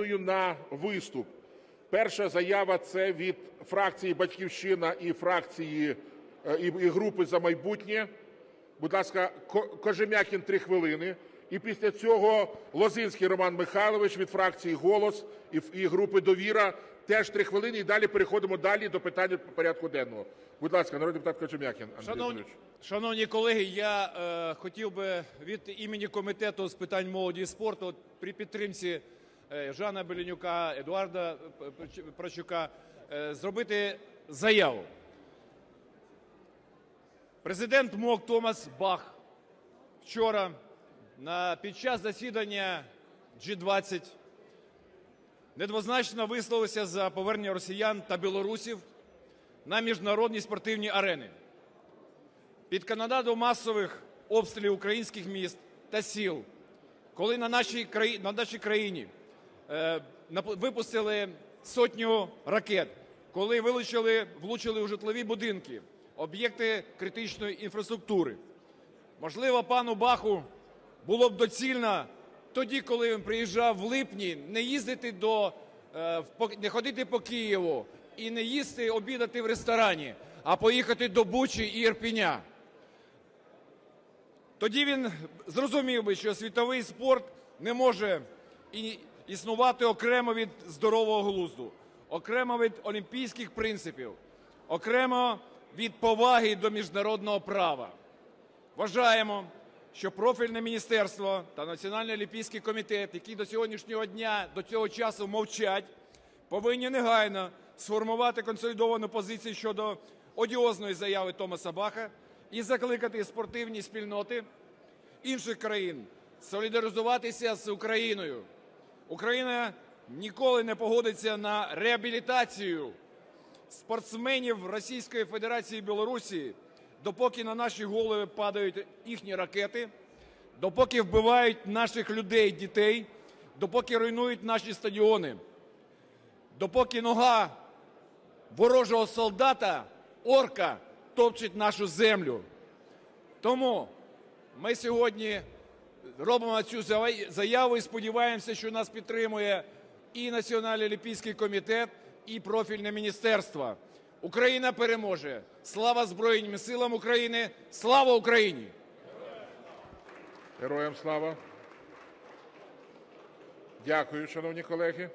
Запрошую на виступ. Перша заява це від фракції "Батьківщина" і фракції е, і групи "За майбутнє". Будь ласка, Кожем'якін – 3 хвилини. І після цього Лозинський Роман Михайлович від фракції "Голос" і групи "Довіра" теж 3 хвилини. І далі переходимо далі до питань порядку денного. Будь ласка, народний депутат Кожем'якін Андрій Шановні, шановні колеги, я е, хотів би від імені комітету з питань молоді і спорту при підтримці Жана Беленюка, Едуарда е, Прочука е, зробити заяву. Президент МОК Томас Бах вчора на, під час засідання G20 недвозначно висловився за повернення росіян та білорусів на міжнародні спортивні арени. Під канонаду масових обстрілів українських міст та сіл, коли на нашій країні, на нашій країні е, випустили сотню ракет, коли вилучили, влучили у житлові будинки, об'єкти критичної інфраструктури. Можливо, пану Баху було б доцільно тоді, коли він приїжджав в липні, не їздити до е, не ходити по Києву і не їсти, обідати в ресторані, а поїхати до Бучі і Ірпіня. Тоді він зрозумів би, що світовий спорт не може і- існувати окремо від здорового глузду, окремо від олімпійських принципів, окремо від поваги до міжнародного права. Вважаємо, що профільне міністерство та Національний олімпійський комітет, які до сьогоднішнього дня, до цього часу мовчать, повинні негайно сформувати консолідовану позицію щодо одіозної заяви Томаса Баха і закликати спортивні спільноти інших країн солідаризуватися з Україною. Україна ніколи не погодиться на реабілітацію спортсменів Російської Федерації Білорусі, допоки на наші голови падають їхні ракети, допоки вбивають наших людей, дітей, допоки руйнують наші стадіони, допоки нога ворожого солдата, орка, топчить нашу землю. Тому ми сьогодні робимо цю заяву і сподіваємося, що нас підтримує і Національний олімпійський комітет, і профільне міністерство. Україна переможе. Слава Збройним силам України! Слава Україні! Героям слава. Дякую, шановні колеги.